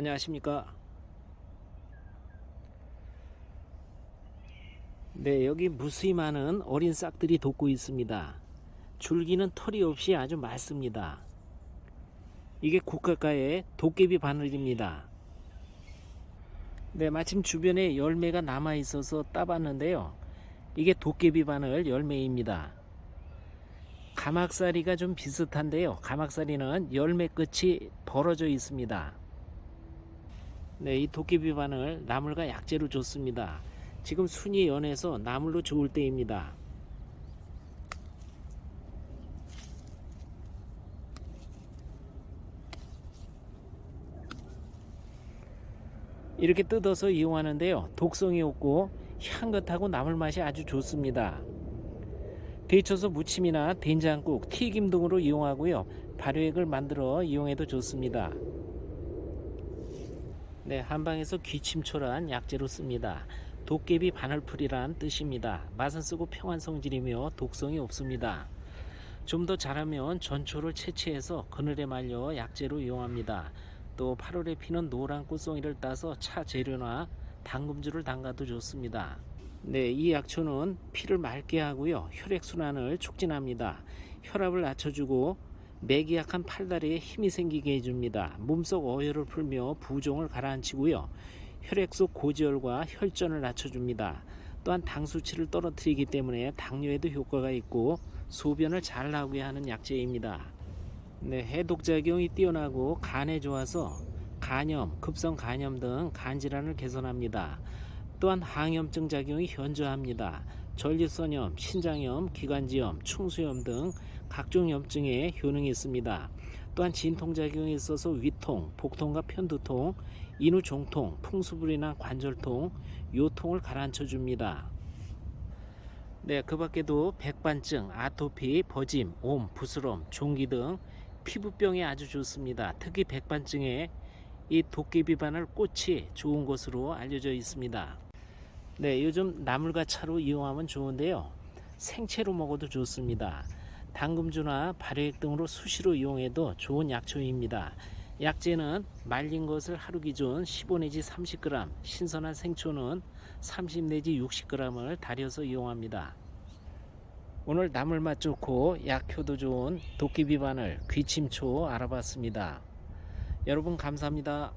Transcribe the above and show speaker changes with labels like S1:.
S1: 안녕하십니까? 네 여기 무수히 많은 어린 싹들이 돋고 있습니다. 줄기는 털이 없이 아주 맑습니다. 이게 국가가의 도깨비 바늘입니다. 네 마침 주변에 열매가 남아 있어서 따봤는데요. 이게 도깨비 바늘 열매입니다. 가막살이가 좀 비슷한데요. 가막살이는 열매 끝이 벌어져 있습니다. 네, 이 도깨비 바늘 나물과 약재로 좋습니다. 지금 순이 연해서 나물로 좋을 때입니다. 이렇게 뜯어서 이용하는데요. 독성이 없고 향긋하고 나물 맛이 아주 좋습니다. 데쳐서 무침이나 된장국, 튀김 등으로 이용하고요. 발효액을 만들어 이용해도 좋습니다. 네, 한방에서 귀침초란 약재로 씁니다. 도깨비 바늘풀이란 뜻입니다. 맛은 쓰고 평안 성질이며 독성이 없습니다. 좀 더 자라면 전초를 채취해서 그늘에 말려 약재로 이용합니다. 또 8월에 피는 노란 꽃송이를 따서 차 재료나 당금주를 담가도 좋습니다. 네, 이 약초는 피를 맑게 하고요. 혈액 순환을 촉진합니다. 혈압을 낮춰주고 맥이 약한 팔다리에 힘이 생기게 해줍니다. 몸속 어혈을 풀며 부종을 가라앉히고요. 혈액 속 고지혈과 혈전을 낮춰줍니다. 또한 당 수치를 떨어뜨리기 때문에 당뇨에도 효과가 있고 소변을 잘 나오게 하는 약재입니다. 네, 해독 작용이 뛰어나고 간에 좋아서 간염, 급성 간염 등 간질환을 개선합니다. 또한 항염증 작용이 현저합니다. 전립선염, 신장염, 기관지염, 충수염 등 각종 염증에 효능이 있습니다. 또한 진통작용이 있어서 위통, 복통과 편두통, 인후종통, 풍수불이나 관절통, 요통을 가라앉혀 줍니다. 네, 그 밖에도 백반증, 아토피, 버짐, 옴, 부스럼, 종기 등 피부병에 아주 좋습니다. 특히 백반증에 이 도깨비 바늘 꽃이 좋은 것으로 알려져 있습니다. 네, 요즘 나물과 차로 이용하면 좋은데요. 생채로 먹어도 좋습니다. 당금주나 발효액 등으로 수시로 이용해도 좋은 약초입니다. 약재는 말린 것을 하루 기준 15 내지 30g, 신선한 생초는 30 내지 60g을 달여서 이용합니다. 오늘 나물 맛 좋고 약효도 좋은 도깨비 바늘 귀침초 알아봤습니다. 여러분 감사합니다.